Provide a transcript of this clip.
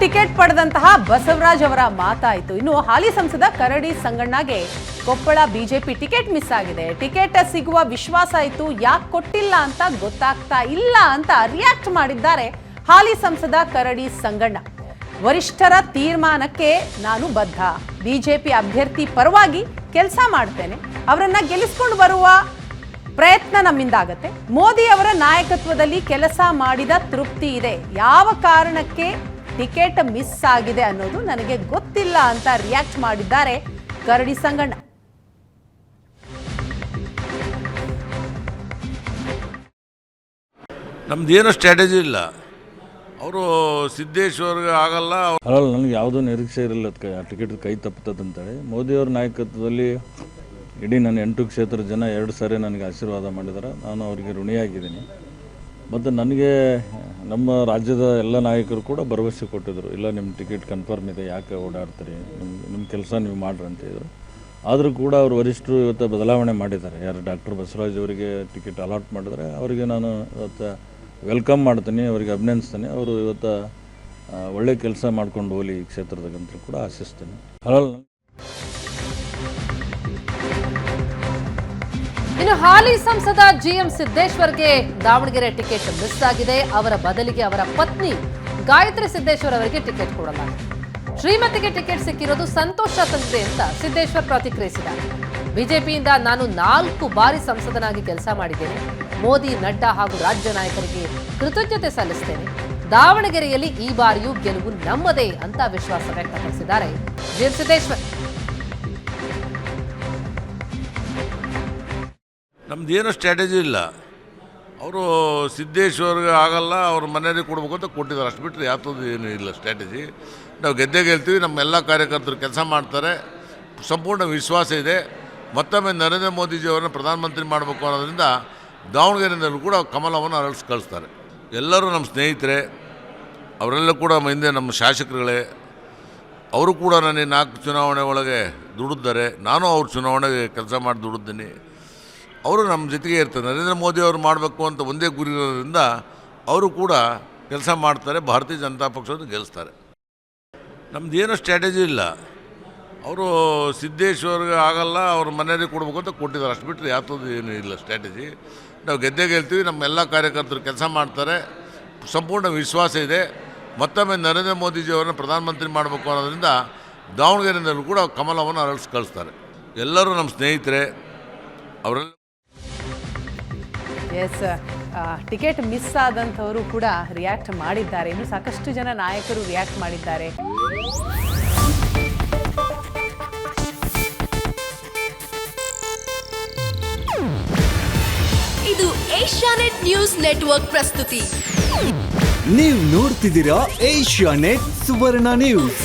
Ticket ಪಡೆದಂತಹ ಬಸವರಾಜ್ ಅವರ ಮಾತಾಯಿತು. ಇನ್ನು ಹಾಲಿ ಸಂಸದ ಕರಡಿ ಸಂಗಣ್ಣಗೆ ಕೊಪ್ಪಳ ಬಿಜೆಪಿ ಟಿಕೆಟ್ ಮಿಸ್ ಆಗಿದೆ. ಟಿಕೆಟ್ ಸಿಗುವ ವಿಶ್ವಾಸ ಇತ್ತು. ಯಾಕೆ ಕೊಟ್ಟಿಲ್ಲ ಅಂತ ಗೊತ್ತಾಗ್ತಾ ಇಲ್ಲ ಅಂತ ರಿಯಾಕ್ಟ್ ಮಾಡಿದ್ದಾರೆ ಹಾಲಿ ಸಂಸದ ಕರಡಿ ಸಂಗಣ್ಣ. ವರಿಷ್ಠರ ತೀರ್ಮಾನಕ್ಕೆ ನಾನು ಬದ್ಧ. ಬಿಜೆಪಿ ಅಭ್ಯರ್ಥಿ ಪರವಾಗಿ ಕೆಲಸ ಮಾಡ್ತೇನೆ. ಅವರನ್ನ ಗೆಲ್ಲಿಸ್ಕೊಂಡು ಬರುವ ಪ್ರಯತ್ನ ನಮ್ಮಿಂದ ಆಗತ್ತೆ ಮೋದಿ ಅವರ ನಾಯಕತ್ವದಲ್ಲಿ ಕೆಲಸ ಮಾಡಿದ ತೃಪ್ತಿ ಇದೆ. ಯಾವ ಕಾರಣಕ್ಕೆ ಟಿಕೆಟ್ ಮಿಸ್ ಆಗಿದೆ ಅನ್ನೋದು ನನಗೆ ಗೊತ್ತಿಲ್ಲ ಅಂತ ರಿಯಾಕ್ಟ್ ಮಾಡಿದ್ದಾರೆ ಕರಡಿ ಸಂಗಣ್ಣ. ನಮ್ದೇನು ಸ್ಟ್ರಾಟಜಿ ಇಲ್ಲ. ಅವರು ಸಿದ್ದೇಶ್ವರ್ಗೆ ಆಗಲ್ಲ ಅಲ್ಲ ನನಗೆ ಯಾವುದೂ ನಿರೀಕ್ಷೆ ಇರಲಿಲ್ಲ ಅದಕ್ಕೆ ಆ ಟಿಕೆಟ್ ಕೈ ತಪ್ಪತ್ತದಂತೇಳಿ ಮೋದಿಯವ್ರ ನಾಯಕತ್ವದಲ್ಲಿ ಇಡೀ ನನ್ನ ಎಂಟು ಕ್ಷೇತ್ರದ ಜನ ಎರಡು ಸಾರಿ ನನಗೆ ಆಶೀರ್ವಾದ ಮಾಡಿದ್ದಾರೆ ನಾನು ಅವರಿಗೆ ಋಣಿಯಾಗಿದ್ದೀನಿ. ಮತ್ತು ನನಗೆ ನಮ್ಮ ರಾಜ್ಯದ ಎಲ್ಲ ನಾಯಕರು ಕೂಡ ಭರವಸೆ ಕೊಟ್ಟಿದ್ದರು ಇಲ್ಲ ನಿಮ್ಮ ಟಿಕೆಟ್ ಕನ್ಫರ್ಮ್ ಇದೆ, ಯಾಕೆ ಓಡಾಡ್ತೀರಿ ನಿಮ್ಮ ನಿಮ್ಮ ಕೆಲಸ ನೀವು ಮಾಡ್ರಿ ಅಂತ ಆದರೂ ಕೂಡ ಅವರು ವರಿಷ್ಠರು ಇವತ್ತು ಬದಲಾವಣೆ ಮಾಡಿದ್ದಾರೆ. ಯಾರು ಡಾಕ್ಟರ್ ಬಸವರಾಜ್ ಅವರಿಗೆ ಟಿಕೆಟ್ ಅಲಾಟ್ ಮಾಡಿದರೆ ಅವರಿಗೆ ನಾನು ಇವತ್ತು ವೆಲ್ಕಮ್ ಮಾಡ್ತೀನಿ, ಅವರಿಗೆ ಅಭಿನಂದಿಸ್ತೀನಿ. ಅವರು ಇವತ್ತು ಒಳ್ಳೆ ಕೆಲಸ ಮಾಡ್ಕೊಂಡು ಹೋಗಲಿ ಈ ಕ್ಷೇತ್ರದಾಗಂತ ಕೂಡ ಆಶಿಸ್ತೀನಿ. ಅಲ್ಲ ಇನ್ನು ಹಾಲಿ ಸಂಸದ ಜಿಎಂ ಸಿದ್ದೇಶ್ವರ್ಗೆ ದಾವಣಗೆರೆ ಟಿಕೆಟ್ ಮಿಸ್ ಆಗಿದೆ. ಅವರ ಬದಲಿಗೆ ಅವರ ಪತ್ನಿ ಗಾಯತ್ರಿ ಸಿದ್ದೇಶ್ವರ್ ಅವರಿಗೆ ಟಿಕೆಟ್ ಕೊಡಲಾಗಿದೆ. ಶ್ರೀಮತಿಗೆ ಟಿಕೆಟ್ ಸಿಕ್ಕಿರೋದು ಸಂತೋಷ ತಂದಿದೆ ಅಂತ ಸಿದ್ದೇಶ್ವರ್ ಪ್ರತಿಕ್ರಿಯಿಸಿದ್ದಾರೆ. ಬಿಜೆಪಿಯಿಂದ ನಾನು ನಾಲ್ಕು ಬಾರಿ ಸಂಸದನಾಗಿ ಕೆಲಸ ಮಾಡಿದ್ದೇನೆ. ಮೋದಿ, ನಡ್ಡಾ ಹಾಗೂ ರಾಜ್ಯ ನಾಯಕರಿಗೆ ಕೃತಜ್ಞತೆ ಸಲ್ಲಿಸ್ತೇನೆ. ದಾವಣಗೆರೆಯಲ್ಲಿ ಈ ಬಾರಿಯೂ ಗೆಲುವು ನಮ್ಮದೇ ಅಂತ ವಿಶ್ವಾಸ ವ್ಯಕ್ತಪಡಿಸಿದ್ದಾರೆ ಜಿಎಂ ಸಿದ್ದೇಶ್ವರ್. ನಮ್ದೇನು ಸ್ಟ್ರಾಟಜಿ ಇಲ್ಲ. ಅವರು ಸಿದ್ದೇಶ್ವರ್ಗೆ ಆಗಲ್ಲ, ಅವ್ರ ಮನೆಯಲ್ಲಿ ಕೊಡ್ಬೇಕು ಅಂತ ಕೊಟ್ಟಿದ್ದಾರೆ. ಅಷ್ಟು ಬಿಟ್ಟರೆ ಯಾವ್ದು ಏನು ಇಲ್ಲ ಸ್ಟ್ರಾಟಜಿ ನಾವು ಗೆದ್ದೆ ಗೆಲ್ತೀವಿ, ನಮ್ಮ ಎಲ್ಲ ಕಾರ್ಯಕರ್ತರು ಕೆಲಸ ಮಾಡ್ತಾರೆ. ಸಂಪೂರ್ಣ ವಿಶ್ವಾಸ ಇದೆ. ಮತ್ತೊಮ್ಮೆ ನರೇಂದ್ರ ಮೋದಿಜಿಯವರನ್ನ ಪ್ರಧಾನಮಂತ್ರಿ ಮಾಡಬೇಕು ಅನ್ನೋದ್ರಿಂದ ದಾವಣಗೆರೆಯಿಂದಲೂ ಕೂಡ ಕಮಲವನ್ನು ಅರಳಿಸಿ ಕಳಿಸ್ತಾರೆ. ಎಲ್ಲರೂ ನಮ್ಮ ಸ್ನೇಹಿತರೆ, ಅವರೆಲ್ಲ ಕೂಡ ಹಿಂದೆ ನಮ್ಮ ಶಾಸಕರುಗಳೇ, ಅವರು ಕೂಡ ನನಗೆ ನಾಲ್ಕು ಚುನಾವಣೆ ಒಳಗೆ ದುಡಿದ್ದಾರೆ. ನಾನು ಅವ್ರ ಚುನಾವಣೆಗೆ ಕೆಲಸ ಮಾಡಿ ದುಡಿದ್ದೀನಿ ಅವರು ನಮ್ಮ ಜೊತೆಗೆ ಇರ್ತಾರೆ. ನರೇಂದ್ರ ಮೋದಿ ಅವರು ಮಾಡಬೇಕು ಅಂತ ಒಂದೇ ಗುರಿ ಇರೋದ್ರಿಂದ ಅವರು ಕೂಡ ಕೆಲಸ ಮಾಡ್ತಾರೆ, ಭಾರತೀಯ ಜನತಾ ಪಕ್ಷವನ್ನು ಗೆಲ್ಲಿಸ್ತಾರೆ. ನಮ್ದೇನು ಸ್ಟ್ರಾಟಜಿ ಇಲ್ಲ. ಅವರು ಸಿದ್ದೇಶ್ವರ್ಗೆ ಆಗಲ್ಲ, ಅವ್ರ ಮನೆಯಲ್ಲಿ ಕೊಡ್ಬೇಕು ಅಂತ ಕೊಟ್ಟಿದ್ದಾರೆ. ಅಷ್ಟು ಬಿಟ್ಟರೆ ಯಾವ್ದು ಏನು ಇಲ್ಲ ಸ್ಟ್ರಾಟಜಿ ನಾವು ಗೆದ್ದೆ ಗೆಲ್ತೀವಿ, ನಮ್ಮ ಎಲ್ಲ ಕಾರ್ಯಕರ್ತರು ಕೆಲಸ ಮಾಡ್ತಾರೆ. ಸಂಪೂರ್ಣ ವಿಶ್ವಾಸ ಇದೆ. ಮತ್ತೊಮ್ಮೆ ನರೇಂದ್ರ ಮೋದಿಜಿಯವರನ್ನ ಪ್ರಧಾನಮಂತ್ರಿ ಮಾಡಬೇಕು ಅನ್ನೋದ್ರಿಂದ ದಾವಣಗೆರೆಯಿಂದಲೂ ಕೂಡ ಕಮಲವನ್ನು ಅರಳಿಸಿ ಕಳಿಸ್ತಾರೆ ಎಲ್ಲರೂ ನಮ್ಮ ಸ್ನೇಹಿತರೆ, ಅವರೆಲ್ಲ ಎಸ್ ಟಿಕೆಟ್ ಮಿಸ್ ಆದಂಥವರು ಕೂಡ ರಿಯಾಕ್ಟ್ ಮಾಡಿದ್ದಾರೆ. ಇನ್ನು ಸಾಕಷ್ಟು ಜನ ನಾಯಕರು ರಿಯಾಕ್ಟ್ ಮಾಡಿದ್ದಾರೆ. ಇದು ಏಷ್ಯಾನೆಟ್ ನ್ಯೂಸ್ ನೆಟ್ವರ್ಕ್ ಪ್ರಸ್ತುತಿ. ನೀವು ನೋಡ್ತಿದ್ದೀರಾ ಏಷ್ಯಾನೆಟ್ ಸುವರ್ಣ ನ್ಯೂಸ್.